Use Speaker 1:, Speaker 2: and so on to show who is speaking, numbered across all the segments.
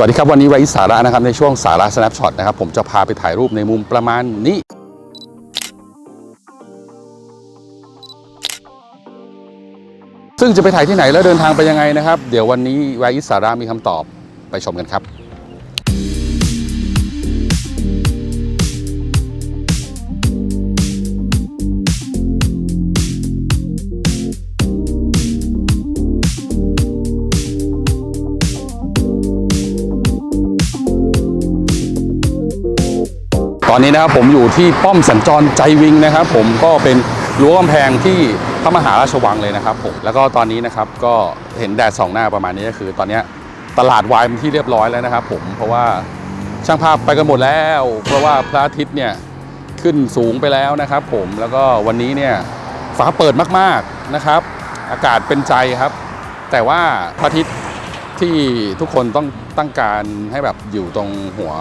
Speaker 1: สวัสดีครับวันนี้ไว้สาระนะครับในช่วงสาระ snapshot นะครับผมจะพาไปถ่ายรูปในมุมประมาณนี้ซึ่งจะไปถ่ายที่ไหนแล้วเดินทางไปยังไงนะครับ เดี๋ยววันนี้ไว้สาระมีคำตอบไปชมกันครับ อนนี้นะครับผมอยู่ที่ป้อมสัญจรใจวิงนะครับ ผมก็เป็นรั้วกำแพงที่พระมหาราชวังเลยนะครับผมแล้วก็ตอนนี้นะครับก็เห็นแดดสองหน้าประมาณนี้ก็คือ ตอนนี้ตลาดวายเป็นที่เรียบร้อยแล้วนะครับ ผมเพราะว่าช่างภาพไปกันหมดแล้ว เพราะว่าพระอาทิตย์เนี่ยขึ้นสูงไปแล้วนะครับ ผมแล้วก็วันนี้เนี่ยฟ้าเปิดมากๆนะครับ อากาศเป็นใจครับ แต่ว่าพระอาทิตย์ที่ทุกคนต้องตั้งการให้แบบอยู่ตรงหัว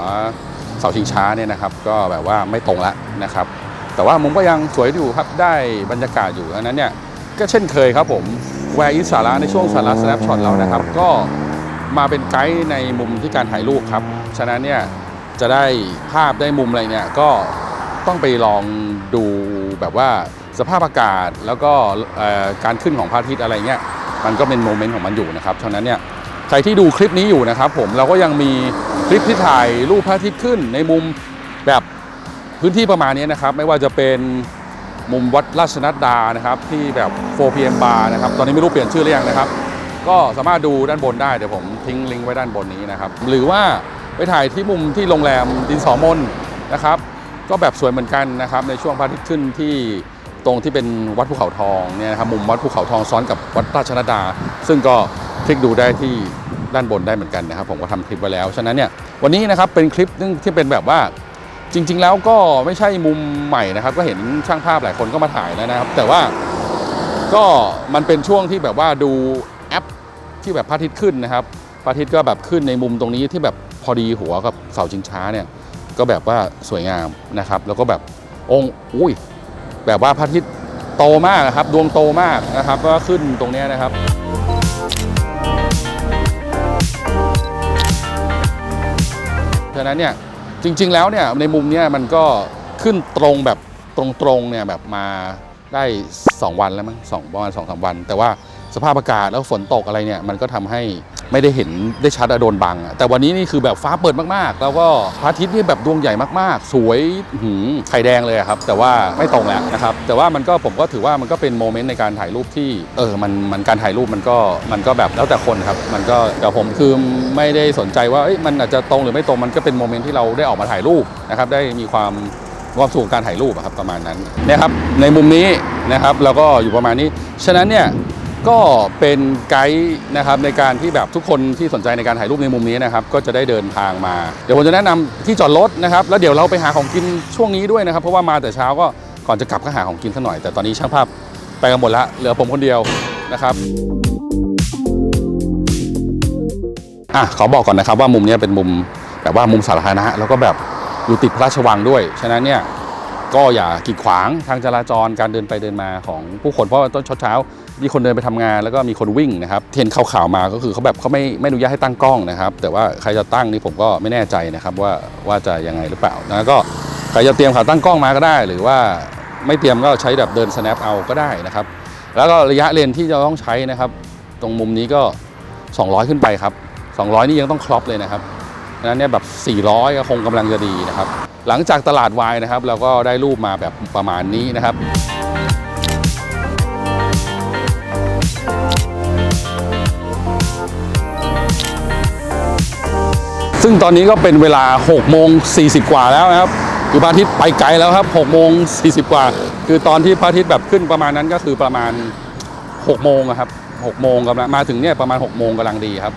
Speaker 1: เสาชิงช้าเนี่ยนะครับ ก็แบบว่าไม่ตรงแล้วนะครับ แต่ว่ามุมก็ยังสวยอยู่ครับได้บรรยากาศอยู่อันนั้นเนี่ยก็เช่นเคยครับผมแวร์อิสาระในช่วงสาระ snapshot เรานะครับ ก็มาเป็นไกด์ในมุมที่การถ่ายรูปครับ ฉะนั้นเนี่ยจะได้ภาพได้มุมอะไรเนี่ยก็ต้องไปลองดูแบบว่าสภาพอากาศแล้วก็การขึ้นของพระอาทิตย์อะไรเงี้ยมันก็เป็นโมเมนต์ของมันอยู่นะครับฉะนั้นเนี่ยใครที่ดูคลิปนี้อยู่นะครับผมเราก็ยังมี คลิปที่ถ่ายรูปพระอาทิตย์ขึ้นในมุมแบบพื้นที่ประมาณนี้นะครับ ไม่ว่าจะเป็นมุมวัดราชนัดดานะครับที่แบบ 4pm bar นะครับ ตอนนี้ไม่รู้เปลี่ยนชื่อหรือยังนะครับ ก็สามารถดูด้านบนได้ เดี๋ยวผมทิ้งลิงก์ไว้ด้านบนนี้นะครับ หรือว่าไปถ่ายที่มุมที่โรงแรมดินสอมนนะครับ ก็แบบสวยเหมือนกันนะครับ ในช่วงพระอาทิตย์ขึ้นที่ตรงที่เป็นวัดภูเขาทองเนี่ยนะครับมุมวัดภูเขาทองซ้อนกับวัดราชนัดดา ซึ่งก็คลิกดูได้ที่ ด้านบนได้เหมือนกันนะครับ ผมก็ทำคลิปไว้แล้ว ฉะนั้นเนี่ยวันนี้นะครับเป็นคลิปนึงที่เป็นแบบว่าจริง ๆ แล้วก็ไม่ใช่มุมใหม่นะครับ ก็เห็นช่างภาพหลายคนก็มาถ่ายแล้วนะครับ แต่ว่าก็มันเป็นช่วงที่แบบว่าดูแอปที่แบบพระอาทิตย์ขึ้นนะครับพระอาทิตย์ก็แบบขึ้นในมุมตรงนี้ที่แบบพอดีหัวกับเสาชิงช้าเนี่ยก็แบบว่าสวยงามนะครับ แล้วก็แบบองค์อุ้ยแบบว่าพระอาทิตย์โตมากนะครับ ดวงโตมากนะครับ ก็ขึ้นตรงเนี้ยนะครับ ฉะนั้นเนี่ยจริง ๆ แล้วเนี่ยในมุมเนี่ยมันก็ขึ้นตรงแบบตรงๆเนี่ยแบบมาได้ 2 วันแล้วมั้งสองประมาณสองสามวัน แต่ว่าสภาพอากาศแล้วฝนตกอะไรเนี่ยมันก็ทำให้ ไม่ได้เห็นได้ชัดอะโดนบังอะแต่วันนี้นี่คือแบบฟ้าเปิดมากๆ แล้วก็พระอาทิตย์นี่แบบดวงใหญ่มากๆ สวยหือไข่แดงเลยอะครับแต่ว่าไม่ตรงแหล้วนะครับแต่ว่ามันก็ผมก็ถือว่ามันก็เป็นโมเมนต์ในการถ่ายรูปที่เออมันมันการถ่ายรูปมันก็มันก็แบบแล้วแต่คนครับมันก็แต่ผมคือไม่ได้สนใจว่าเอ้ยมันอาจจะตรงหรือไม่ตรงมันก็เป็นโมเมนต์ที่เราได้ออกมาถ่ายรูปนะครับได้มีความความสุขของการถ่ายรูปอะครับประมาณนั้นเนี่ยครับในมุมนี้นะครับเราก็อยู่ประมาณนี้ฉะนั้นเนี่ย ก็เป็นไกด์นะครับในการที่แบบทุกคนที่สนใจในการถ่ายรูปในมุมนี้นะครับก็จะได้เดินทางมา เดี๋ยวผมจะแนะนำที่จอดรถนะครับแล้วเดี๋ยวเราไปหาของกินช่วงนี้ด้วยนะครับ เพราะว่ามาแต่เช้าก็ก่อนจะกลับก็หาของกินสักหน่อยแต่ตอนนี้ช่างภาพไปกันหมดละเหลือผมคนเดียวนะครับอะขอบอกก่อนนะครับว่ามุมนี้เป็นมุมแบบว่ามุมสาธารณะแล้วก็แบบอยู่ติดพระราชวังด้วย ฉะนั้นเนี่ยก็อย่ากีดขวางทางจราจรการเดินไปเดินมาของผู้คนเพราะว่าต้นเช้า มีคนเดินไปทำงานแล้วก็มีคนวิ่งนะครับเทรนข่าวๆมาก็คือเขาแบบเขาไม่ไม่อนุญาตให้ตั้งกล้องนะครับ แต่ว่าใครจะตั้งนี่ผมก็ไม่แน่ใจนะครับว่าว่าจะยังไงหรือเปล่านะก็ใครจะเตรียมขาตั้งกล้องมาก็ได้ หรือว่าไม่เตรียมก็ใช้แบบเดิน snap เอาก็ได้นะครับ แล้วก็ระยะเลนที่จะต้องใช้นะครับ ตรงมุมนี้ก็ 200 ขึ้นไปครับ 200 นี่ยังต้องครอปเลยนะครับดังนั้นเนี่ยแบบ 400 ก็คงกำลังจะดีนะครับ หลังจากตลาดวายนะครับ เราก็ได้รูปมาแบบประมาณนี้นะครับ ซึ่งตอนนี้ก็เป็นเวลา6โมง40 กว่าแล้วนะครับคือพระอาทิตย์ไปไกลแล้วครับ6โมง40 กว่า คือตอนที่พระอาทิตย์แบบขึ้นประมาณนั้นก็คือประมาณ6โมงครับ6โมงกำลังมาถึงเนี่ยประมาณ6โมงกำลังดีครับ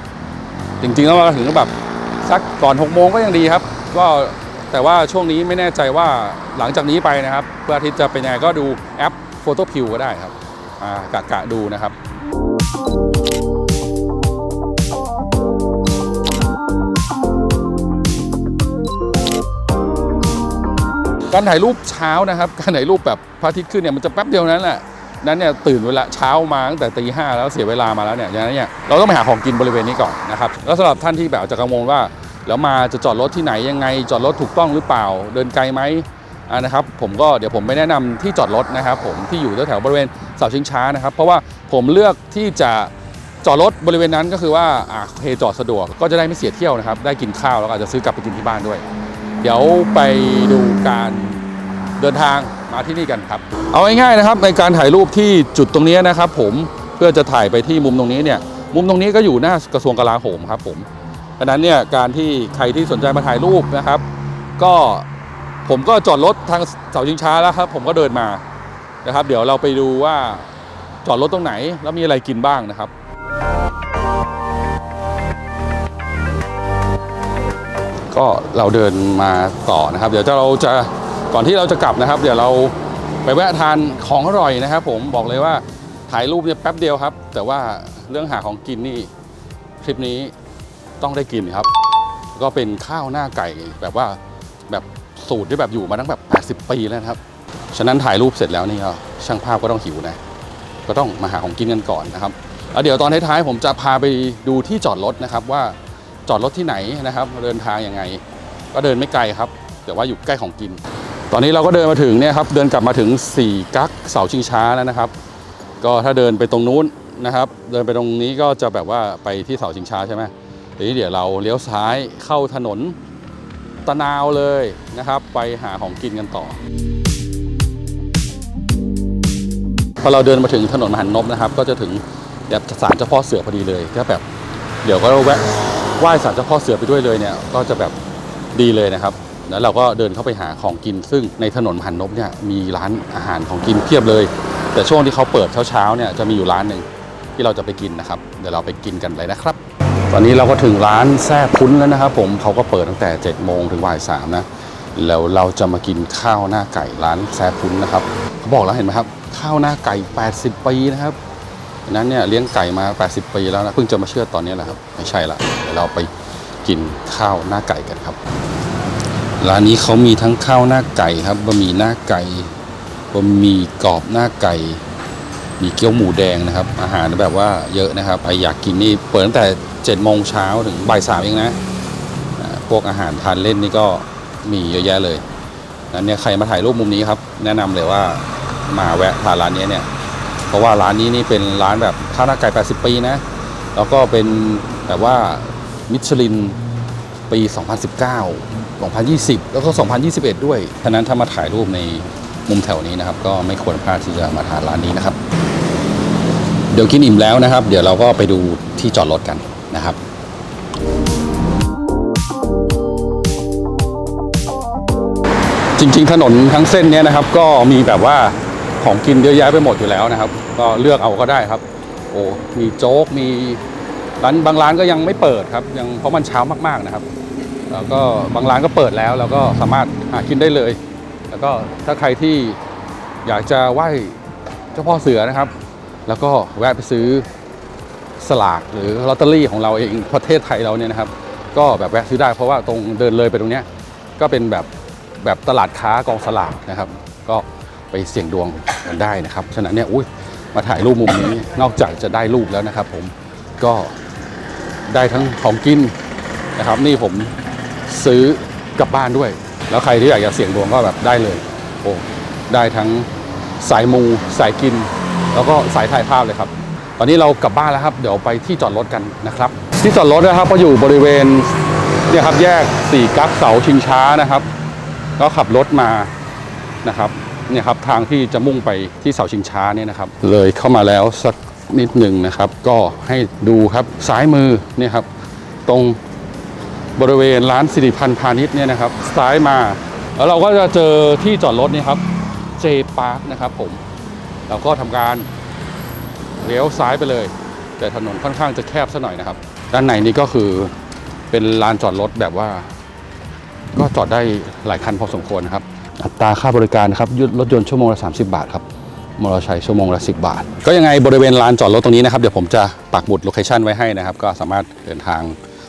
Speaker 1: จริงๆแล้วเราถึงแบบสักก่อน6โมงก็ยังดีครับ ก็แต่ว่าช่วงนี้ไม่แน่ใจว่าหลังจากนี้ไปนะครับพระอาทิตย์จะเป็นยังไงก็ดูแอป Photo p i w ก็ได้ครับอ่ากะกะดูนะครับ การถ่ายรูปเช้านะครับ การถ่ายรูปแบบพระอาทิตย์ขึ้นเนี่ยมันจะแป๊บเดียวนั้นแหละนั้นเนี่ยตื่นเวลาเช้ามาตั้งแต่ตีห้าแล้วเสียเวลามาแล้วเนี่ยอย่างนั้นเนี่ยเราต้องไปหาของกินบริเวณนี้ก่อนนะครับแล้วสำหรับท่านที่แบบจะกังวลว่า แล้วมาจะจอดรถที่ไหนยังไง จอดรถถูกต้องหรือเปล่า เดินไกลไหมนะครับผมก็เดี๋ยวผมไม่แนะนำที่จอดรถนะครับ ผมที่อยู่แถวบริเวณเสาชิงช้านะครับ เพราะว่าผมเลือกที่จะจอดรถบริเวณนั้นก็คือว่าเฮจอดสะดวกก็จะได้ไม่เสียเที่ยวนะครับ ได้กินข้าวแล้วอาจจะซื้อกลับไปกินที่บ้านด้วย เดี๋ยวไปดูการเดินทางมาที่นี่กันครับ เอาง่ายๆนะครับในการถ่ายรูปที่จุดตรงนี้นะครับ ผมเพื่อจะถ่ายไปที่มุมตรงนี้เนี่ยมุมตรงนี้ก็อยู่หน้ากระทรวงกลาโหมครับผมดังนั้นเนี่ยการที่ใครที่สนใจมาถ่ายรูปนะครับ ก็ผมก็จอดรถทางเสาชิงช้าแล้วครับ ผมก็เดินมานะครับ เดี๋ยวเราไปดูว่าจอดรถตรงไหนแล้วมีอะไรกินบ้างนะครับ ก็เราเดินมาต่อนะครับ เดี๋ยวจะเราจะก่อนที่เราจะกลับนะครับ เดี๋ยวเราไปแวะทานของอร่อยนะครับ ผมบอกเลยว่าถ่ายรูปเนี่ยแป๊บเดียวครับ แต่ว่าเรื่องหาของกินนี่คลิปนี้ต้องได้กินครับ ก็เป็นข้าวหน้าไก่แบบว่าแบบสูตรที่แบบอยู่มาตั้งแบบ 80 ปีแล้วครับ ฉะนั้นถ่ายรูปเสร็จแล้วนี่ก็ช่างภาพก็ต้องหิวนะ ก็ต้องมาหาของกินกันก่อนนะครับแล้วเดี๋ยวตอนท้ายๆผมจะพาไปดูที่จอดรถนะครับว่า จอดรถที่ไหนนะครับ เดินทางยังไง ก็เดินไม่ไกลครับ แต่ว่าอยู่ใกล้ของกิน ตอนนี้เราก็เดินมาถึงเนี่ยครับ เดินกลับมาถึง 4 กั๊กเสาชิงช้าแล้วนะครับ ก็ถ้าเดินไปตรงนู้นนะครับ เดินไปตรงนี้ก็จะแบบว่าไปที่เสาชิงช้าใช่ไหมทีนี้เดี๋ยวเราเลี้ยวซ้ายเข้าถนนตะนาวเลยนะครับ ไปหาของกินกันต่อพอเราเดินมาถึงถนนมหันนบนะครับ ก็จะถึงแบบศาลเจ้าพ่อเสือพอดีเลยก็แบบเดี๋ยวก็แวะ ไหว้ศาลเจ้าพ่อเสือไปด้วยเลยเนี่ยก็จะแบบดีเลยนะครับ แล้วเราก็เดินเข้าไปหาของกิน ซึ่งในถนนหันนบเนี่ยมีร้านอาหารของกินเพียบเลย แต่ช่วงที่เขาเปิดเช้าๆเนี่ยจะมีอยู่ร้านหนึ่งที่เราจะไปกินนะครับ เดี๋ยวเราไปกินกันเลยนะครับ ตอนนี้เราก็ถึงร้านแซ่พุ้นแล้วนะครับ ผมเขาก็เปิดตั้งแต่7จ็ดโมงถึงบ่ายสามนะแล้วเราจะมากินข้าวหน้าไก่ร้านแซ่พุ้นนะครับเขาบอกแล้วเห็นไหมครับข้าวหน้าไก่ 80 ปีนะครับ นั้นเนี่ยเลี้ยงไก่มา 80 ปีแล้วนะเพิ่งจะมาเชื่อตอนนี้แหละครับ ไม่ใช่ละเดี๋ยวเราไปกินข้าวหน้าไก่กันครับ ร้านนี้เขามีทั้งข้าวหน้าไก่ครับบะหมี่หน้าไก่บะหมี่กรอบหน้าไก่ มีเกี๊ยวหมูแดงนะครับ อาหารแบบว่าเยอะนะครับใครอยากกินนี่เปิดตั้งแต่7จ็ดโมงเช้าถึงบ่ายสามเองนะ พวกอาหารทานเล่นนี่ก็มีเยอะแยะเลยนั้นเนี่ยใครมาถ่ายรูปมุมนี้ครับ แนะนำเลยว่ามาแวะทานร้านนี้เนี่ย เพราะว่าร้านนี้นี่เป็นร้านแบบข้าวหน้าไก่ 80 ปีนะ แล้วก็เป็นแบบว่ามิชลินปี 2019 2020 แล้วก็ 2021 ด้วย ฉะนั้นถ้ามาถ่ายรูปในมุมแถวนี้นะครับ ก็ไม่ควรพลาดที่จะมาทานร้านนี้นะครับ เดี๋ยวกินอิ่มแล้วนะครับ เดี๋ยวเราก็ไปดูที่จอดรถกันนะครับจริงๆ ถนนทั้งเส้นเนี้ยนะครับก็มีแบบว่าของกินเยอะแยะไปหมดอยู่แล้วนะครับ ก็เลือกเอาก็ได้ครับ โอ้มีโจ๊กมีร้านบางร้านก็ยังไม่เปิดครับ ยังเพราะมันเช้ามากๆนะครับ แล้วก็บางร้านก็เปิดแล้ว แล้วก็สามารถหากินได้เลย แล้วก็ถ้าใครที่อยากจะไหว้เจ้าพ่อเสือนะครับ แล้วก็แวะไปซื้อสลากหรือลอตเตอรี่ของเราเองประเทศไทยเราเนี่ยนะครับ ก็แบบแวะซื้อได้เพราะว่าตรงเดินเลยไปตรงเนี้ยก็เป็นแบบแบบตลาดค้ากองสลากนะครับ ก็ไปเสี่ยงดวงกันได้นะครับ ฉะนั้นเนี่ยอุ้ย มาถ่ายรูปมุมนี้ นอกจากจะได้รูปแล้วนะครับ ผมก็ได้ทั้งของกินนะครับ นี่ผมซื้อกลับบ้านด้วย แล้วใครที่อยากจะเสี่ยงดวงก็แบบได้เลยโอ้ได้ทั้งสายมูสายกิน แล้วก็สายถ่ายภาพเลยครับ ตอนนี้เรากลับบ้านแล้วครับ เดี๋ยวไปที่จอดรถกันนะครับ ที่จอดรถนะครับก็อยู่บริเวณเนี่ยครับแยกสี่กั๊กเสาชิงช้านะครับ ก็ขับรถมานะครับ เนี่ยครับทางที่จะมุ่งไปที่เสาชิงช้าเนี่ยนะครับ เลยเข้ามาแล้วสักนิดหนึ่งนะครับ ก็ให้ดูครับซ้ายมือเนี่ยครับ ตรงบริเวณร้านสิริพันธ์พาณิชย์เนี่ยนะครับซ้ายมา แล้วเราก็จะเจอที่จอดรถนี่ครับเจพาร์คนะครับผมเราก็ทำการเลี้ยวซ้ายไปเลย แต่ถนนค่อนข้างจะแคบซะหน่อยนะครับ ด้านในนี่ก็คือเป็นลานจอดรถแบบว่า ก็จอดได้หลายคันพอสมควรนะครับ อัตราค่าบริการนะครับยุดรถยนต์ชั่วโมงละ 30 บาทครับมอเตอร์ไซค์ชั่วโมงละ 10 บาท ก็ยังไงบริเวณลานจอดรถตรงนี้นะครับ เดี๋ยวผมจะปักหมุดโลเคชันไว้ให้นะครับ ก็สามารถเดินทาง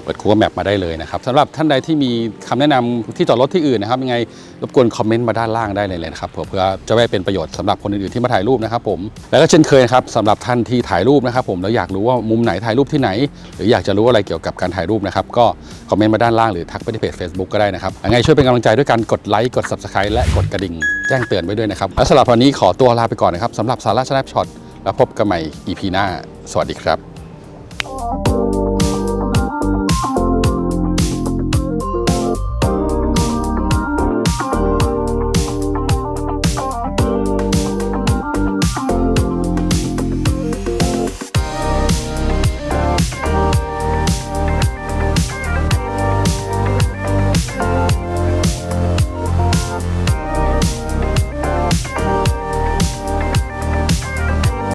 Speaker 1: เปิด Google Map มาได้เลยนะครับสำหรับท่านใดที่มีคำแนะนำที่จอดรถที่อื่นนะครับยังไงรบกวนคอมเมนต์มาด้านล่างได้เลยนะครับเพื่อจะได้เป็นประโยชน์สำหรับคนอื่นๆที่มาถ่ายรูปนะครับผมแล้วก็เช่นเคยครับสำหรับท่านที่ถ่ายรูปนะครับผมแล้วอยากรู้ว่ามุมไหนถ่ายรูปที่ไหน หรืออยากจะรู้อะไรเกี่ยวกับการถ่ายรูปนะครับก็คอมเมนต์มาด้านล่างหรือทักไปที่เพจ Facebook ก็ได้นะครับยังไงช่วยเป็นกำลังใจด้วยการกดไลค์กด Subscribe และกดกระดิ่งแจ้งเตือนไว้ด้วยนะครับและสำหรับวันนี้ขอตัวลาไปก่อนนะครับสำหรับสาระ Snapshot แล้วพบกันใหม่ EP หน้า สวัสดีครับ